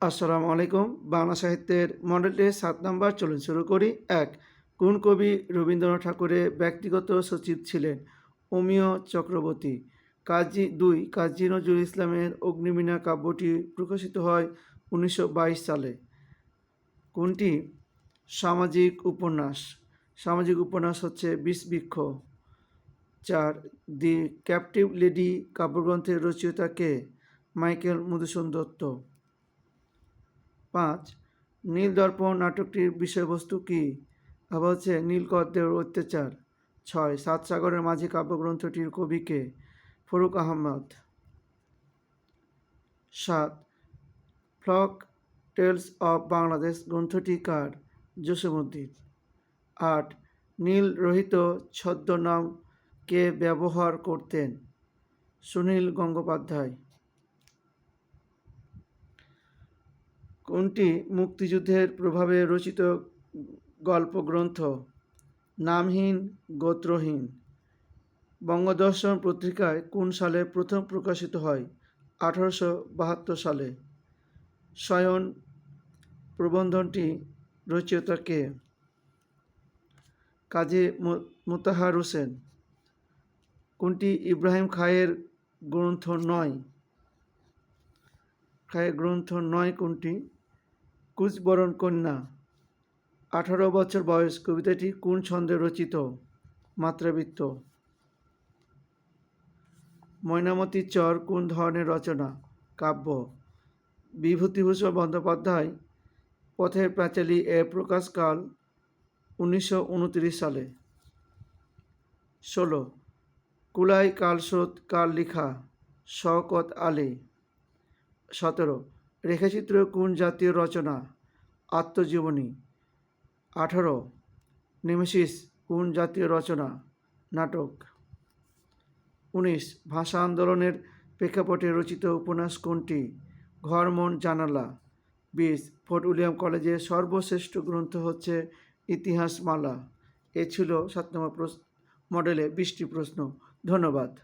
আসসালামু আলাইকুম। বাংলা সাহিত্যের মডেল সাত নাম্বার চলুন শুরু করি। এক, কোন কবি রবীন্দ্রনাথ ঠাকুরের ব্যক্তিগত সচিব ছিলেন? অমিয় চক্রবর্তী। কাজী দুই, কাজী নজরুল ইসলামের অগ্নিমীনা কাব্যটি প্রকাশিত হয় উনিশশো বাইশ সালে। কোনটি? সামাজিক উপন্যাস। সামাজিক উপন্যাস হচ্ছে বিষবৃক্ষ। চার, দি ক্যাপটিভ লেডি কাব্যগ্রন্থের রচয়িতা কে? মাইকেল মধুসূদন দত্ত। পাঁচ নীল দর্পণ নাটকটির বিষয়বস্তু কী? আবার হচ্ছে নীলকদ্দের অত্যাচার। ছয় সাত সাগরের মাঝি কাব্যগ্রন্থটির কবিকে ফরুক আহমদ সাত ফ্লক টেলস অফ বাংলাদেশ গ্রন্থটি কার? জসীমউদ্দিন। আট নীল রহিত ছদ্মনাম কে ব্যবহার করতেন? সুনীল গঙ্গোপাধ্যায়। কোনটি মুক্তিযুদ্ধের প্রভাবে রচিত গল্পগ্রন্থ। নামহীন, গোত্রহীন। বঙ্গদর্শন পত্রিকায় কোন সালে প্রথম প্রকাশিত হয়? আঠারোশো বাহাত্তর সালে। শয়ন প্রবন্ধনটি রচয়িতা কে? কাজী মোতাহার হোসেন। কোনটি ইব্রাহিম খায়ের গ্রন্থ নয়? খায়ের গ্রন্থ নয় কোনটি? কুচবরণ কন্যা। আঠারো বছর বয়স কবিতাটি কোন ছন্দে রচিত? মাত্রাবৃত্ত। ময়নামতি চর কোন ধরনের রচনা? কাব্য। বিভূতিভূষণ বন্দ্যোপাধ্যায় পথের প্যাচালি এ প্রকাশকাল উনিশশো উনত্রিশ সালে। ষোলো। কুলাই কালস্রোত কাল লিখা শওকত আলী। সতেরো। রেখাচিত্র কোন জাতীয় রচনা, আত্মজীবনী। আঠারো, নেমেসিস কোন জাতীয় রচনা, নাটক। উনিশ, ভাষা আন্দোলনের প্রেক্ষাপটে রচিত উপন্যাস কোনটি? ঘর মন জানালা। বিশ, ফোর্ট উইলিয়াম কলেজের সর্বশ্রেষ্ঠ গ্রন্থ হচ্ছে ইতিহাসমালা। এ ছিল সাত নম্বর মডেলে বিশটি প্রশ্ন। ধন্যবাদ।